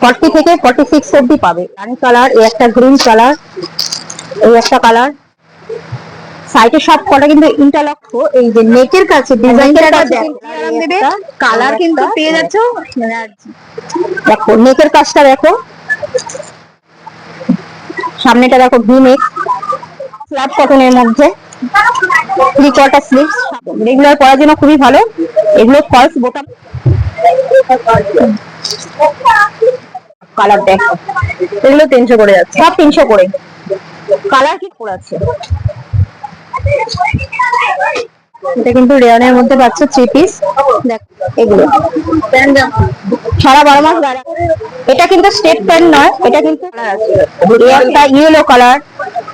Forty থেকে forty six অব্দি পাবে। রানি কালার এই একটা গ্রিন কালার এই একটা কালার সাইডে সব কটা কিন্তু ইন্টারলক এই যে নেকের কাছে ডিজাইনটা দেবে? কালার কিন্তু পেয়ে যাচ্ছ। দেখো নেকের কাজটা দেখো। সামনেটা দেখো ভি নেক ফ্ল্যাট কটনের মধ্যে। থ্রি কোয়ার্টার স্লিভস রেগুলার পরার জন্য খুবই ভালো। এগুলো ফলস বোতাম কালার দেখো। এগুলো তিনশো করে যাচ্ছে। সব তিনশো করে। কালার কি করেছে এটা কিন্তু রেয়নের মধ্যে পাচ্ছ থ্রি পিস দেখ এগুলো। সারা বারো মাস এটা কিন্তু স্টেট প্যান্ট নয় এটা কিন্তু আছে। ইয়েলো কালার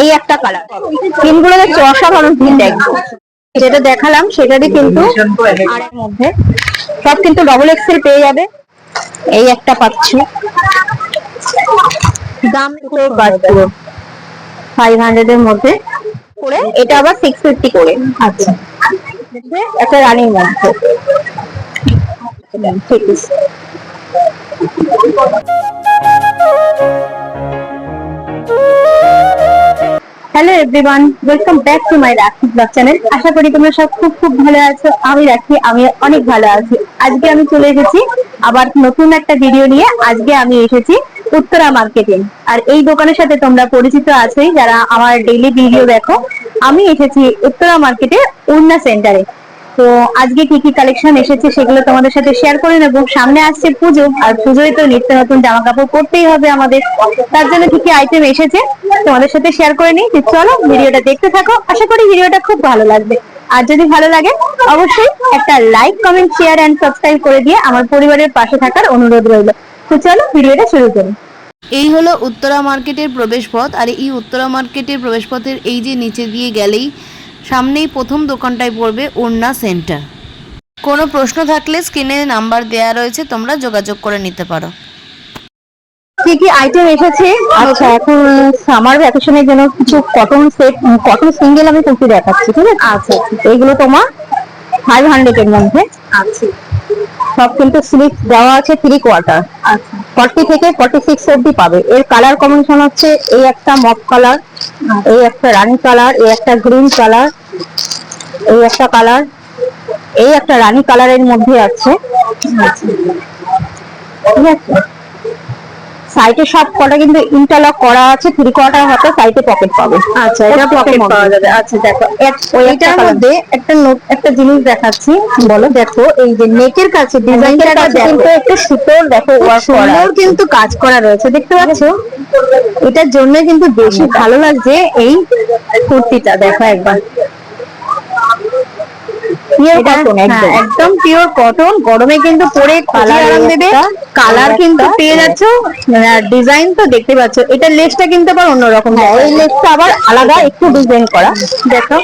এই একটা কালার তিনগুলো দেখছ অসাধারণ প্রিন্ট দেখব যেটা দেখালাম, সেটারই কিন্তু সব কিন্তু ডবল এক্সেল পেয়ে যাবে। এই একটা পাচ্ছ। দাম ফাইভ হান্ড্রেড এর মধ্যে করে, এটা আবার সিক্স ফিফটি করে। আচ্ছা। একটা রানির মধ্যে। ঠিক আছে। Hello everyone welcome back to my Rakhi blog channel আশা করি তোমরা সব খুব খুব ভালো আছো। আমি রাখি, আমি অনেক ভালো আছি। আজকে আমি চলে এসেছি আবার নতুন একটা ভিডিও নিয়ে। আজকে আমি এসেছি উত্তরা মার্কেটিং আর এই দোকানের সাথে তোমরা পরিচিত আছোই যারা আমার ডেইলি ভিডিও দেখো। আমি এসেছি উত্তরা মার্কেটে উন্না সেন্টারে তো আজকে কি কি কালেকশন এসেছে সেগুলো তোমাদের সাথে শেয়ার করে নেব। সামনে আসছে পুজো, আর পুজোয় তো নিত্য নতুন জামা কাপড় পরতেই হবে আমাদের। তার জন্য কি কি আইটেম এসেছে তোমাদের সাথে শেয়ার করে নিই। চলো ভিডিওটা দেখতে থাকো। আশা করি ভিডিওটা খুব ভালো লাগবে। আর যদি ভালো লাগে, অবশ্যই একটা like comment share and subscribe করে দিয়ে আমার পরিবারের পাশে থাকার অনুরোধ রইল। তো চলো ভিডিওটা শুরু করি। এই হলো উত্তরা মার্কেটের প্রবেশপথ। আর এই উত্তরা মার্কেটের প্রবেশপথের এই যে নিচে দিয়ে গেলেই সামনেই প্রথম দোকানটাই পড়বে ওড়না সেন্টার। কোনো প্রশ্ন থাকলে স্ক্রিনে নাম্বার দেওয়া রয়েছে তোমরা যোগাযোগ করে নিতে পারো। কি কি আইটেম এসেছে? আচ্ছা এখন সামার ভ্যাকেশনের জন্য কিছু কটন সেট কটন সিঙ্গেল আমি কুর্তি দেখাচ্ছি ঠিক আছে? আচ্ছা। এইগুলো তোমার ফাইভ হান্ড্রেড এর মধ্যে। আচ্ছা। সব কিন্তু স্লিপ দেওয়া আছে থ্রি কোয়ার্টার আচ্ছা। ফর্টি থেকে ফর্টি সিক্স অব্দি পাবে। এর কালার কম্বিনেশন হচ্ছে এই একটা মপ কালার এই একটা রানি কালার এই একটা গ্রিন কালার এই একটা কালার এই একটা রানী কালারের মধ্যে আছে। ঠিক আছে? সাইডে সব কটা কিন্তু ইন্টারলক করা আছে থ্রি কোয়ার্টার হাতে সাইডে পকেট পাবে। আচ্ছা এটা পকেট পাওয়া যাবে। আচ্ছা দেখো এইটার মধ্যে একটা নোট একটা জিনিস দেখাচ্ছি। বলো। দেখো এই যে নেকের কাছে ডিজাইনটা কিন্তু একটু সুতোর দেখো ওয়ার্ক করা কিন্তু কাজ করা রয়েছে দেখতে পাচ্ছ? এটার জন্য কিন্তু বেশি ভালো লাগছে এই কুর্তিটা দেখো একবার। পিওর কটন একদম। পিওর কটন গরমে কিন্তু পরে কালার আরাম দেবে। কালার কিন্তু পেয়ে যাচ্ছ ডিজাইন তো দেখতে পাচ্ছ। এটা লেসটা কিন্তু আবার অন্যরকম হ্যাঁ এই লেসটা আবার আলাদা একটু ডিজাইন করা। দেখো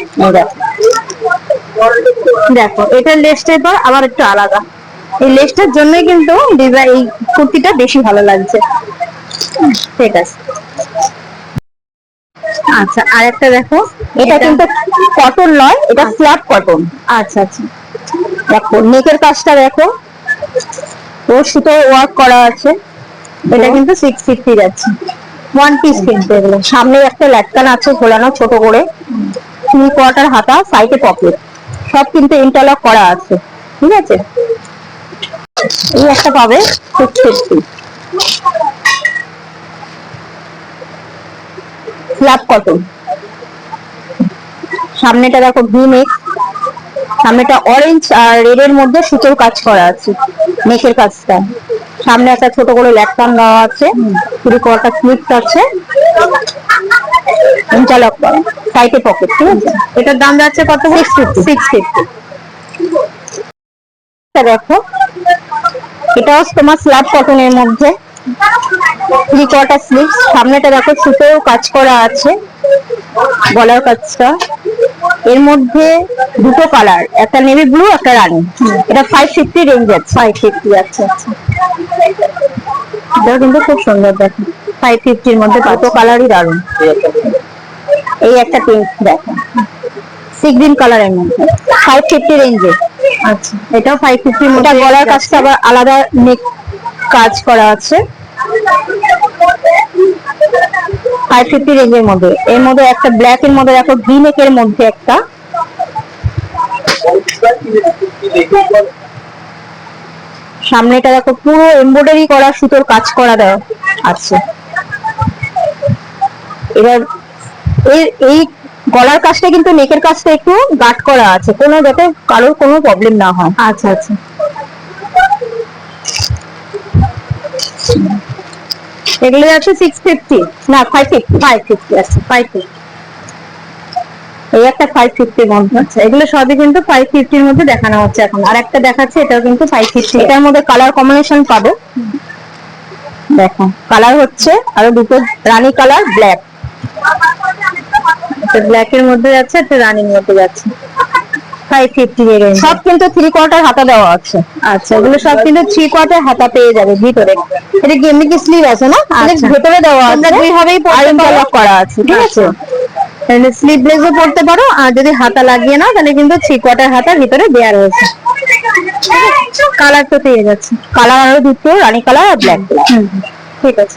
দেখো। এটার লেসটা এবার আবার একটু আলাদা। এই লেসটার জন্যই কিন্তু ডিজাইন এই কুর্তিটা বেশি ভালো লাগছে। ঠিক আছে। আচ্ছা আর একটা দেখো। এটা কিন্তু কটন নয় এটা ফ্ল্যাট কটন আচ্ছা আচ্ছা। দেখো নেকের কাজটা দেখো। ও সুতো ওয়ার্ক করা আছে। এটা কিন্তু সিক্স ফিফটি যাচ্ছে। ওয়ান পিস কিন্তু এগুলো। সামনে একটা ল্যাটকান আছে ঘোলানো ছোট করে। থ্রি কোয়ার্টার হাতা সাইডে পকেট সব কিন্তু ইন্টারলক করা আছে। ঠিক আছে? এই একটা পাবে সিক্স ফিফটি ফ্ল্যাপ কটন সামনেটা দেখো ভি নেক সামনেটা অরেঞ্জ আর রেড এর মধ্যে সুতোর কাজ করা আছে নেকের কাজটা। সামনে একটা ছোট করে ল্যাপটপ দেওয়া আছে পুরো কটা স্লিপস আছে। ইন্টারলক করা সাইডে পকেট ঠিক আছে? এটার দাম যাচ্ছে কত? সিক্স ফিফটি সিক্স ফিফটি দেখো এটাও তোমার স্ল্যাব কটনের মধ্যে। থ্রি কোয়ার্টার স্লিভ সামনেটা দেখো সুতোও কাজ করা আছে। গলার কাজটা। এর মধ্যে দুটো কালার একটা নেভি ব্লু একটা রানি। এটা ফাইভ ফিফটি রেঞ্জ আছে। ফাইভ ফিফটি আচ্ছা আচ্ছা। এটা কিন্তু খুব সুন্দর দেখো। ফাইভ ফিফটির মধ্যে দুটো কালারই দারুণ এই একটা পিঙ্ক দেখো। সি গ্রিন কালারের মধ্যে। ফাইভ ফিফটি রেঞ্জে আচ্ছা। এটাও ফাইভ ফিফটির মধ্যে। গলার কাজটা আবার আলাদা নেক কাজ করা আছে। ফাইভ ফিফটি রেঞ্জের মধ্যে। এর মধ্যে একটা ব্ল্যাক এর মধ্যে দেখো ভি নেকের মধ্যে একটা। সামনেটা দেখো, পুরো এমব্রয়ডারি করা, সুতোর কাজ করা দেয় আছে। এবার এর এই গলার কাজটা কিন্তু নেকের কাজটা একটু গাট করা আছে। কোনো যাতে কারোর কোনো প্রবলেম না হয়। আচ্ছা আচ্ছা। এগুলো আছে সিক্স ফিফটি না ফাইভ ফিফটি ফাইভ ফিফটি আছে ফাইভ ফিফটি এই একটা ফাইভ আছে। এগুলো সবই কিন্তু ফাইভ ফিফটির মধ্যে দেখানো হচ্ছে এখন। আর একটা দেখাচ্ছে, এটাও কিন্তু ফাইভ ফিফটি এটার মধ্যে কালার কম্বিনেশন পাবে। দেখো কালার হচ্ছে আরও দুটো রানী কালার ব্ল্যাক ব্ল্যাক এর মধ্যে যাচ্ছে, একটা রানীর মধ্যে যাচ্ছে। সব কিন্তু থ্রি কোয়ার্টার হাতা দেওয়া আছে। আচ্ছা। এগুলো সব কিন্তু থ্রি কোয়ার্টার হাতা পেয়ে যাবে ভিতরে। এটা কি এমনি কি স্লিভ আছে না? আচ্ছা। ভেতরে দেওয়া আছে। দুইভাবেই করা আছে ঠিক আছে? স্লিভলেসও পড়তে পারো আর যদি হাতা লাগিয়ে নাও তাহলে কিন্তু থ্রি কোয়ার্টার হাতা ভিতরে দেওয়া রয়েছে। কালার তো পেয়ে যাচ্ছে। কালার আরও দুটো রানী কালার আর ব্ল্যাক ঠিক আছে।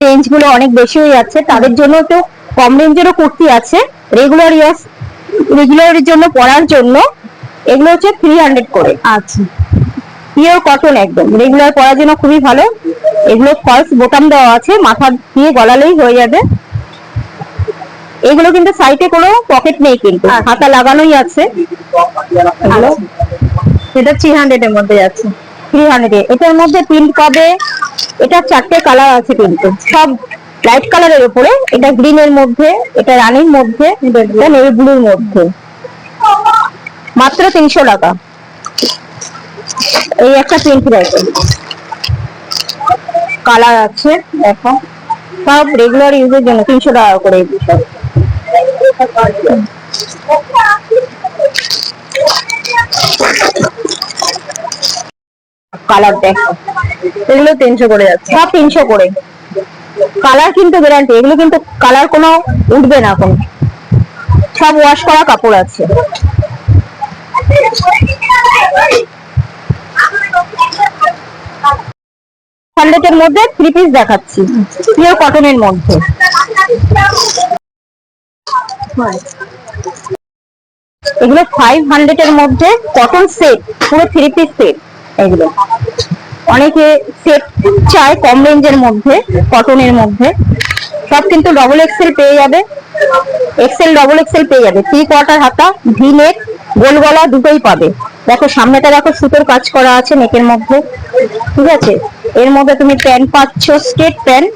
রেঞ্জগুলো অনেক বেশি হয়ে যাচ্ছে তাদের জন্য তো কম রেঞ্জেরও কুর্তি আছে। রেগুলার ইয়াস রেগুলারের জন্য পরার জন্য এগুলো হচ্ছে থ্রি হান্ড্রেড করে। আচ্ছা। পিওর কটন একদম। রেগুলার পরার জন্য খুবই ভালো। এগুলো ফলস বোতাম দেওয়া আছে মাথা দিয়ে গলালেই হয়ে যাবে। এগুলো কিন্তু সাইডে কোনো পকেট নেই কিন্তু হাতা লাগানোই আছে। এগুলো এটা থ্রি হান্ড্রেড এর মধ্যে যাচ্ছে থ্রি হান্ড্রেড এটার মধ্যে প্রিন্ট পাবে এটা চারটে কালার আছে কিন্তু। সব লাইট কালারের উপরে, এটা গ্রিন এর মধ্যে, এটা রানির মধ্যে এটা নেভি ব্লুর মধ্যে। মাত্র তিনশো টাকা। এই একটা প্রিন্ট রয়েছে। কালার আছে, দেখো। সব রেগুলার ইউজের জন্য তিনশো টাকা করে কালার দেখো। এগুলো তিনশো করে যাচ্ছে। সব তিনশো করে। কালার কিন্তু গ্যারান্টি এগুলো কিন্তু কালার কোনো উঠবে না কোনো সব ওয়াশ করা কাপড় আছে। হান্ড্রেডের মধ্যে থ্রি পিস দেখাচ্ছি পিওর কটনের মধ্যে। এগুলো ফাইভ হান্ড্রেড এর মধ্যে কটন সেট পুরো থ্রি পিস সেট এগুলো অনেকে সেট চায় কম রেঞ্জের মধ্যে কটনের মধ্যে। সব কিন্তু ডবল এক্সেল পেয়ে যাবে। এক্সেল ডবল এক্সেল পেয়ে যাবে। থ্রি কোয়ার্টার হাতা ভি নেক গোল গলা দুটোই পাবে। দেখো, সামনেটা দেখো, সুতোর কাজ করা আছে নেকের মধ্যে। ঠিক আছে? এর মধ্যে তুমি প্যান্ট পাচ্ছ স্টেট প্যান্ট।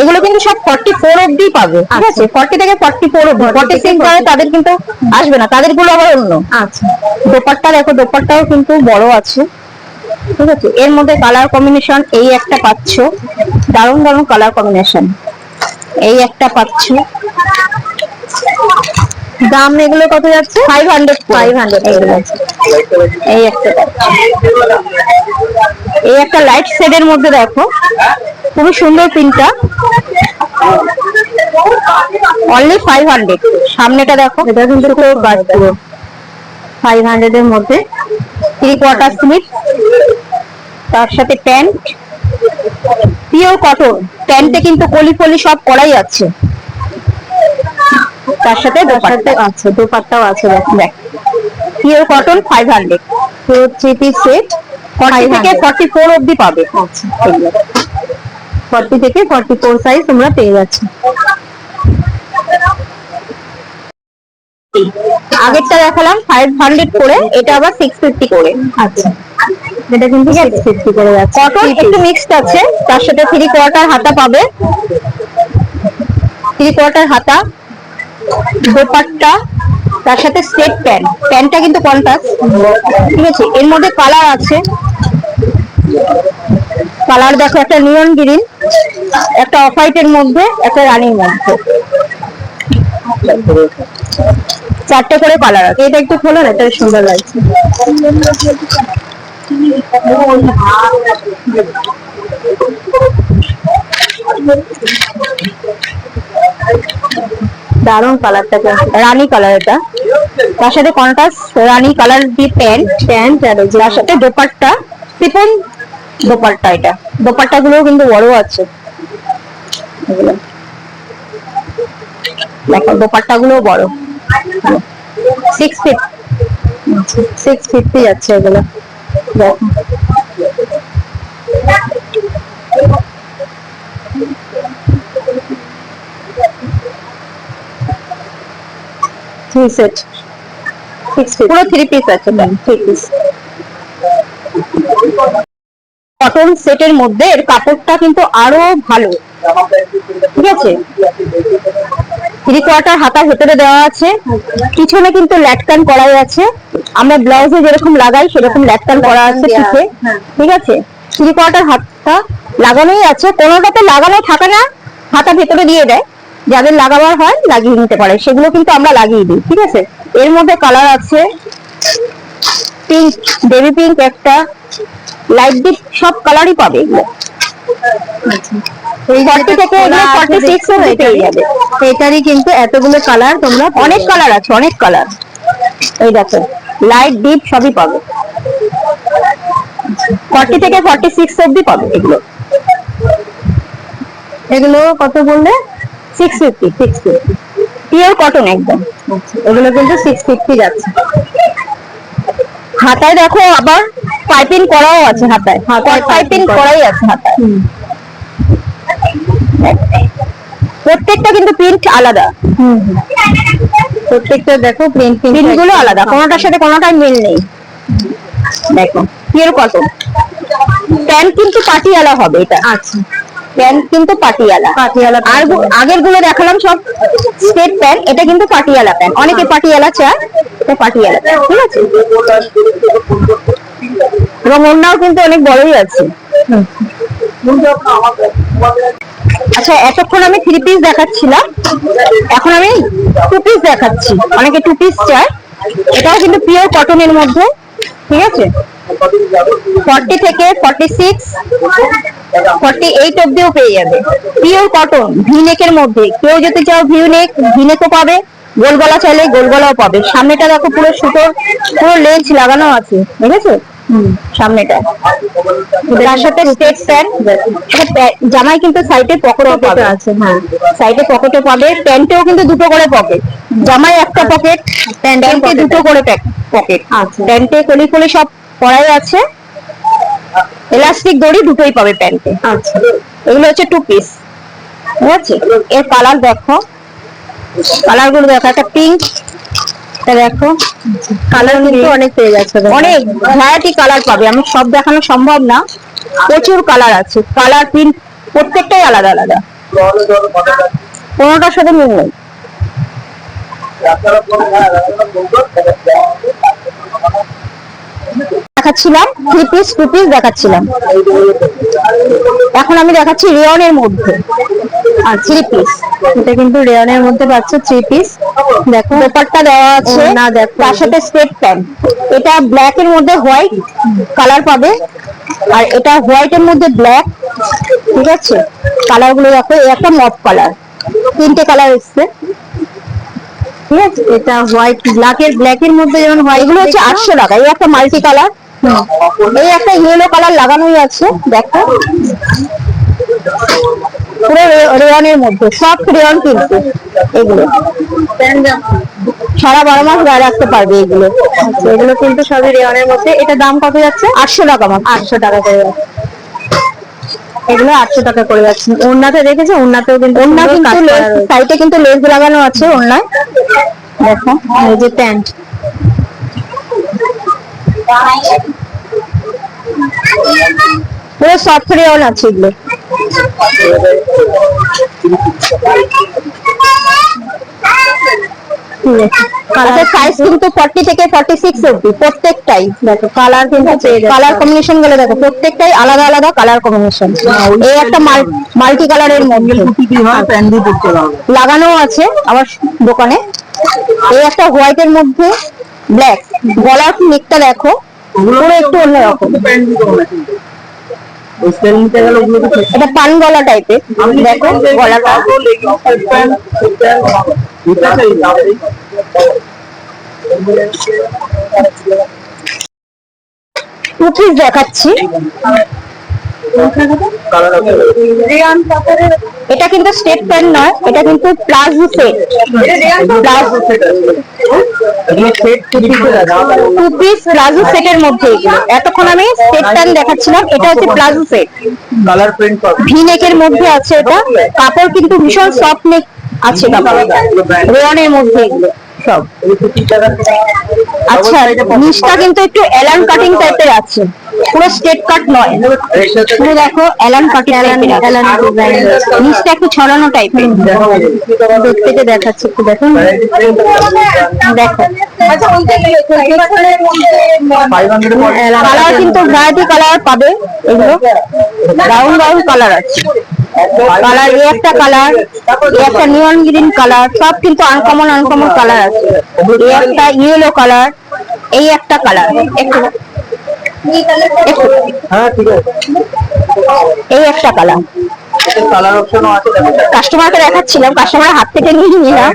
এগুলো কিন্তু সব ফর্টি ফোর অব্দি পাবে ঠিক আছে? ফর্টি থেকে ফর্টি ফোর অব্দি ফর্টি সিক্স করে তাদের কিন্তু আসবে না তাদেরগুলো আবার অন্য। আচ্ছা। দোপাট্টা দেখো দোপাট্টাও কিন্তু বড় আছে ঠিক আছে? এর মধ্যে কালার কম্বিনেশন এই একটা পাচ্ছ। দারুণ দারুণ কালার কম্বিনেশন এই একটা পাচ্ছ। দাম এগুলো কত যাচ্ছে? ফাইভ হান্ড্রেড ফাইভ হান্ড্রেড এই একটা এই একটা লাইট শেডের মধ্যে দেখো। খুবই সুন্দর পিনটা অনলি ফাইভ হান্ড্রেড সামনেটা দেখো। এটা কিন্তু পুরো কাজ পুরো। ফাইভ হান্ড্রেড এর মধ্যে। থ্রি কোয়ার্টার স্লিপ তার সাথে প্যান্ট পিওর কটন প্যান্টে কিন্তু কলি ফলি সব করাই আছে। তার সাথে দোপাট্টা। আছে দোপাট্টাও আছে দেখ পিওর কটন ফাইভ হান্ড্রেড পুরো থ্রি পিস সেট ফর্টি থেকে ফর্টি ফোর অব্দি পাবে। আচ্ছা। ফর্টি থেকে ফর্টি ফোর সাইজ তোমরা পেয়ে যাচ্ছ। আগেরটা দেখালাম ফাইভ হান্ড্রেড করে এটা আবার সিক্স ফিফটি করে। আচ্ছা। এটা কিন্তু সিক্স ফিফটি করে যাচ্ছে। কটন একটু মিক্সড আছে। তার সাথে থ্রি কোয়ার্টার হাতা পাবে। থ্রি কোয়ার্টার হাতা। দোপাট্টা, তার সাথে সেট প্যান্ট প্যান্টটা কিন্তু কন্ট্রাস্ট ঠিক আছে? এর মধ্যে কালার আছে। কালার দেখো, একটা নিয়ন গ্রিন একটা অফ হোয়াইটের মধ্যে, একটা রানির মধ্যে। চারটে করে কালার আছে। এটা একটু খোলো না, এটা সুন্দর লাগছে। দারুণ কালারটা রানী কালার এটা। তার সাথে কন্ট্রাস্ট রানী কালার দিয়ে প্যান্ট প্যান্ট আর তার সাথে দোপাট্টা সিফন দোপাট্টা এটা। দোপাট্টা গুলো কিন্তু বড় আছে। এগুলো। দেখো দোপাট্টা গুলো বড়। সিক্স ফিট সিক্স ফিফটি যাচ্ছে এগুলো। দেখো। থ্রি সেট সিক্স পুরো থ্রি পিস আছে থ্রি পিস কটন সেটের মধ্যে এর কাপড়টা কিন্তু আরও ভালো। ঠিক আছে? থ্রি কোয়ার্টার হাতার ভেতরে দেওয়া আছে। পিছনে কিন্তু ল্যাটকান করাই আছে। আমরা ব্লাউজে যেরকম লাগাই সেরকম ল্যাটকান করা আছে পিছে ঠিক আছে? থ্রি কোয়ার্টার হাতটা লাগানোই আছে। কোনোটাতে লাগানো থাকে না হাতা ভেতরে দিয়ে দেয়। যাদের লাগাবার হয় লাগিয়ে নিতে পারে। সেগুলো কিন্তু আমরা লাগিয়ে দিই ঠিক আছে? এর মধ্যে কালার আছে পিঙ্ক বেবি পিঙ্ক একটা লাইট ডিপ সব কালারই পাবে এগুলো। এটারই কিন্তু এতগুলো কালার তোমরা অনেক কালার আছে অনেক কালার এই দেখো লাইট ডিপ সবই পাবে। ফর্টি থেকে ফর্টি সিক্স অব্দি পাবে এগুলো। এগুলো কত বললে? Six fifty six fifty pure cotton একদম। এগুলো কিন্তু সিক্স ফিফটি যাচ্ছে। হাতায় দেখো আবার পাইপিং করাও আছে হাতায়। হাতায় পাইপিং করাই আছে হাতায়। প্রত্যেকটা কিন্তু প্রিন্ট আলাদা। প্রত্যেকটা দেখো প্রিন্ট প্রিন্টগুলো আলাদা। কোনোটার সাথে কোনোটাই মিল নেই। দেখো পিওর কটন প্যান্ট কিন্তু পাটিয়ালা হবে এটা। আচ্ছা। প্যান্ট কিন্তু পাটিয়ালা। পাটিয়ালা আর আগেরগুলো দেখালাম সব স্টেট প্যান্ট এটা কিন্তু পাটিয়ালা প্যান্ট। অনেকে পাটিয়ালা চায় এটা পাটিয়ালা ঠিক আছে? এবং ওড়নাও কিন্তু অনেক বড়ই আছে। আচ্ছা এতক্ষণ আমি থ্রি পিস দেখাচ্ছিলাম। এখন আমি টু পিস দেখাচ্ছি। অনেকে টু পিস চায়। এটাও কিন্তু পিওর কটনের মধ্যে। ঠিক আছে? ফর্টি থেকে ফর্টি সিক্স ফর্টি এইট অব্দিও পেয়ে যাবে। পিওর কটন ভিনেকের মধ্যে। কেউ যদি চাও ভিউ নেক ভিনেকও পাবে। গোল গলা চাইলে গোল গলাও পাবে। সামনেটা দেখো পুরো সুতোর পুরো লেন্স লাগানো আছে। দেখেছ সামনেটা। তার সাথে স্টেট প্যান্ট। জামাই কিন্তু সাইডে পকেটও পাবে। আছে হ্যাঁ। সাইডে পকেটও পাবে প্যান্টেও কিন্তু দুটো করে পকেট জামাই একটা পকেট প্যান্টে দুটো করে পকেট আচ্ছা। প্যান্টে কলি কলি সব পরাই আছে। এলাস্টিক দড়ি দুটোই পাবে প্যান্টে। আচ্ছা। এগুলো হচ্ছে টু পিস ঠিক আছে? এর কালার দেখো। কালারগুলো দেখো একটা পিঙ্ক দেখো। কালার কিন্তু অনেক পেয়ে যাচ্ছে অনেক ভ্যারাইটি কালার পাবে। আমি সব দেখানো সম্ভব না। প্রচুর কালার আছে। কালার প্রিন্ট প্রত্যেকটাই আলাদা আলাদা। কোনোটার সাথে মিল নেই। দেখাচ্ছিলাম থ্রি পিস টু পিস দেখাচ্ছিলাম। এখন আমি দেখাচ্ছি রেয়নের মধ্যে। আর থ্রি পিস এটা কিন্তু রেয়নের মধ্যে পাচ্ছ থ্রি পিস দেখো ব্যাপারটা দেওয়া আছে। না দেখো। তার সাথে স্টেট প্যান্ট এটা ব্ল্যাক এর মধ্যে হোয়াইট কালার পাবে। আর এটা হোয়াইট এর মধ্যে ব্ল্যাক ঠিক আছে? কালারগুলো দেখো একটা মপ কালার তিনটে কালার এসছে। ঠিক আছে? এটা হোয়াইট ব্ল্যাক এর ব্ল্যাক এর মধ্যে যেমন হোয়াইট এগুলো হচ্ছে আটশো টাকা এই একটা মাল্টি কালার এই একটা ইয়েলো কালার লাগানোই আছে দেখো। পুরো রে- রেয়নের মধ্যে সব রেয়ন কিন্তু এগুলো। সারা বারো মাস গায়ে রাখতে পারবে এগুলো। আচ্ছা, এগুলো কিন্তু সবই রেয়নের মধ্যে। এটা দাম কত যাচ্ছে? আটশো টাকা মাত্র। আটশো টাকা করে এগুলো আটশো টাকা করে যাচ্ছে। ওড়নাতে দেখেছ? ওড়নাতেও কিন্তু ওড়না কিন্তু সাইডে কিন্তু লেস লাগানো আছে ওড়নায়। দেখো এই যে প্যান্ট। পুরো সফট রেয়ন আছে এগুলো। সাইজ কিন্তু 40 থেকে 46 অবধি প্রত্যেকটাই। দেখো কালার কিন্তু কালার কম্বিনেশনগুলো দেখো প্রত্যেকটাই আলাদা আলাদা কালার কম্বিনেশন এই একটা মাল্টি কালারের মধ্যে। লাগানো আছে আমার দোকানে। এই একটা হোয়াইট এর মধ্যে ব্ল্যাক গলার নেকটা দেখো পুরো একটু অন্যরকম। এটা পান গলা টাইপের দেখো গলাটা দেখাচ্ছি। এটা কিন্তু স্টেপ নয় এটা কিন্তু palazzo set palazzo two piece palazzo সেটের মধ্যে। এতক্ষণ আমি স্টেপ প্যান্ট দেখাচ্ছিলাম এটা হচ্ছে palazzo set colour print V নেকের মধ্যে আছে এটা। কাপড় কিন্তু ভীষণ সফট নেক আছে কাপড় রেয়নের মধ্যে। এগুলো সব। আচ্ছা নিচটা কিন্তু একটু এলান কাটিং টাইপের আছে। পুরো স্ট্রেট কাট নয়। পুরো দেখো এলান কাটিং টাইপের এলান নিচটা একটু ছড়ানো টাইপের দূর থেকে দেখাচ্ছি একটু দেখো। দেখো কালার কিন্তু ভ্যারাইটি কালার পাবে এগুলো। ব্রাউন ব্রাউন কালার আছে। কালার এই একটা কালার একটা নিয়ন গ্রিন কালার সব কিন্তু আনকমন আনকমন কালার এই একটা ইয়েলো কালার এই একটা কালার একটু হ্যাঁ এই একটা কালার কাস্টমারকে দেখাচ্ছিলাম কাস্টমার হাত থেকে নিয়ে নিলাম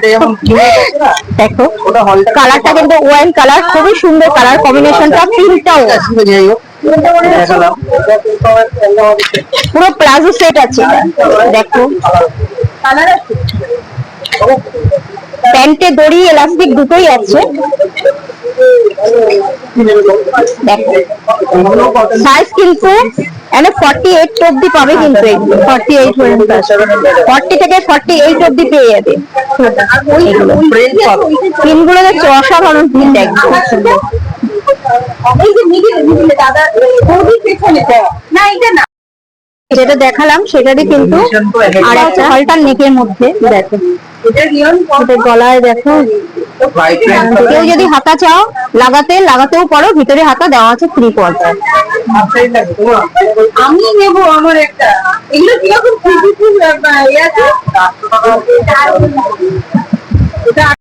না দেখো কালারটা কিন্তু ওয়াইন কালার খুবই সুন্দর কালার কম্বিনেশনটা প্রিন্টটাও পুরো প্লাজো সেট আছে। দেখো। প্যান্টে দড়ি, এলাস্টিক দুটোই আছে। সাইজ কিন্তু এনে এইট পাবে কিন্তু ফর্টি এইট পর্যন্ত ফর্টি থেকে ফর্টি এইট পেয়ে যাবে। পিনগুলো দেখছ অসাধারণ পিন দেখো। যেটা দেখালাম সেটারই কিন্তু আর একটা হলটার নেকের মধ্যে দেখো। গলায় দেখো। কেউ যদি হাতা চাও লাগাতে লাগাতেও পারো ভিতরে হাতা দেওয়া আছে থ্রি কোয়ার্টার আমি নেব আমার একটা। এগুলো কীরকম ইয়ে আছে?